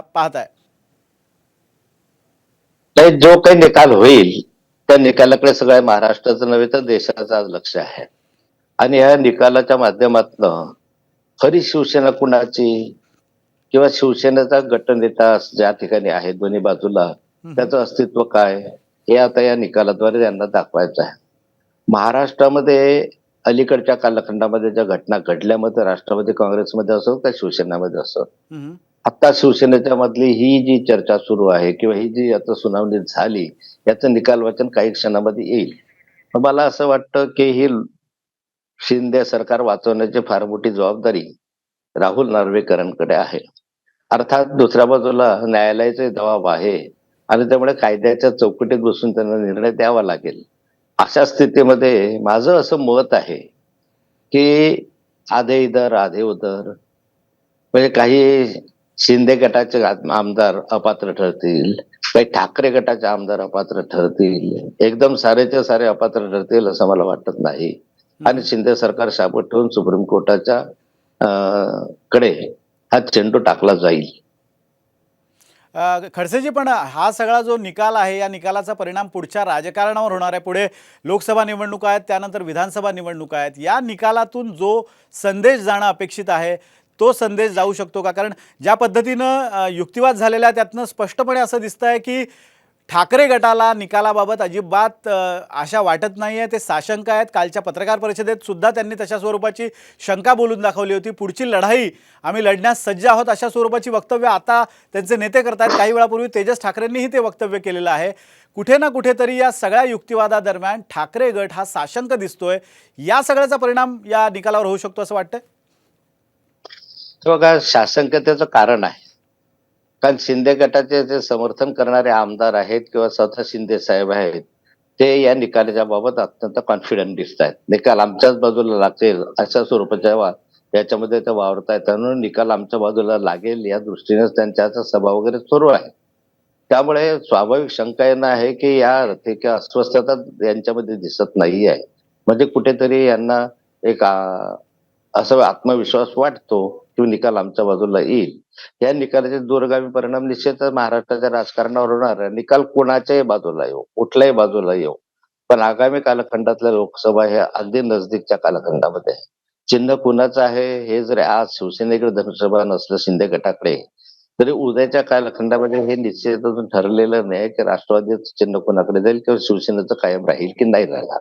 पाहताय. नाही जो काही निकाल होईल त्या निकालाकडे सगळ्या महाराष्ट्राचं नव्हे तर देशाचं आज लक्ष आहे. आणि या निकालाच्या माध्यमातनं खरी शिवसेना कुणाची किंवा शिवसेनेचा गटनेता ज्या ठिकाणी आहे दोन्ही बाजूला त्याचं अस्तित्व काय हे आता या निकालाद्वारे त्यांना दाखवायचं आहे. महाराष्ट्रामध्ये अलीकडच्या कालखंडामध्ये ज्या घटना घडल्यामध्ये राष्ट्रवादी काँग्रेसमध्ये असो का शिवसेनेमध्ये असो. आता शिवसेनेच्या मधली ही जी चर्चा सुरू आहे किंवा ही जी आता सुनावणी झाली याचं निकाल वाचन काही क्षणामध्ये येईल. मला असं वाटतं की ही शिंदे सरकार वाचवण्याची फार मोठी जबाबदारी राहुल नार्वेकरांकडे आहे. अर्थात दुसऱ्या बाजूला न्यायालयाचे जबाब आहे आणि त्यामुळे कायद्याच्या चौकटीत बसून त्यांना निर्णय द्यावा लागेल. अशा स्थितीमध्ये माझं असं मत आहे की आधे इधर आधे उधर म्हणजे काही शिंदे गटाचे आमदार अपात्र ठरतील. काही ठाकरे गटाचे आमदार अपात्र ठरतील. एकदम सारेच्या सारे अपात्र ठरतील असं मला वाटत नाही. आणि शिंदे सरकार शाबत ठेवून सुप्रीम कोर्टाच्या कडे हा चेंडू टाकला जाईल. खडसेजी पण हा सगळा जो निकाल आहे या निकालाचा परिणाम पुढच्या राजकारणावर होणार आहे. पुढे लोकसभा निवडणुका आहेत त्यानंतर विधानसभा निवडणुका आहेत. या निकालातून जो संदेश जाणं अपेक्षित आहे तो संदेश जाऊ शकतो का? कारण ज्या पद्धतीनं युक्तिवाद झालेला आहे त्यातनं स्पष्टपणे असं दिसतं आहे की ठाकरे गटाला निकालाबाबत अजिबात आशा वाटत नाही आहे ते साशंक आहेत. कालच्या पत्रकार परिषदेत सुद्धा त्यांनी तशा स्वरूपाची शंका बोलून दाखवली होती. पुढची लढाई आम्ही लढण्यास सज्ज आहोत अशा स्वरूपाची वक्तव्य आता त्यांचे नेते करतात काही वेळापूर्वी तेजस ठाकरेंनीही ते वक्तव्य केलेलं आहे. कुठे ना कुठेतरी या सगळ्या युक्तिवादादरम्यान ठाकरे गट हा साशंक दिसतोय. या सगळ्याचा परिणाम या निकालावर होऊ शकतो असं वाटतं हे बघा शासनकतेचं कारण आहे. कारण शिंदे गटाचे जे समर्थन करणारे आमदार आहेत किंवा स्वतः शिंदे साहेब आहेत ते या निकालाच्या बाबत अत्यंत कॉन्फिडंट दिसत आहेत. निकाल आमच्याच बाजूला लागतील अशा स्वरूपाच्या वा याच्यामध्ये ते वावरतायत म्हणून निकाल आमच्या बाजूला लागेल या दृष्टीनेच त्यांच्या सभा वगैरे सुरू आहे. त्यामुळे स्वाभाविक शंका येणं आहे की या आर्थिक अस्वस्थता यांच्यामध्ये दिसत नाही आहे. म्हणजे कुठेतरी यांना एक असं आत्मविश्वास वाटतो किंवा निकाल आमच्या बाजूला येईल या निकालाचे दूरगामी परिणाम निश्चितच महाराष्ट्राच्या राजकारणावर होणार आहे. निकाल कोणाच्याही बाजूला येऊ कुठल्याही बाजूला येऊ पण आगामी कालखंडातल्या लोकसभा हे अगदी नजदीकच्या कालखंडामध्ये आहे. चिन्ह कुणाचं आहे हे जर आज शिवसेनेकडे धनुष्यबा नसलं शिंदे गटाकडे तरी उद्याच्या कालखंडामध्ये हे निश्चित अजून ठरलेलं नाही की राष्ट्रवादीचं चिन्ह कोणाकडे जाईल किंवा शिवसेनेचं कायम राहील की नाही राहणार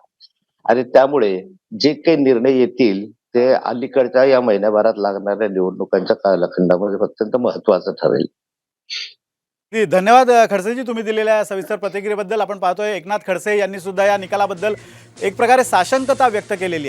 आणि त्यामुळे जे काही निर्णय येतील ते अलीकडच्या या महिन्याभरात लागणाऱ्या निवडणुकांच्या कालखंडामध्ये अत्यंत महत्वाचं ठरेल. ती धन्यवाद खडसेजी तुम्ही दिलेल्या सविस्तर प्रतिक्रियेबद्दल. आपण पाहतोय एकनाथ खडसे यांनी सुद्धा या निकालाबद्दल एक प्रकारे साशंकता व्यक्त केलेली आहे.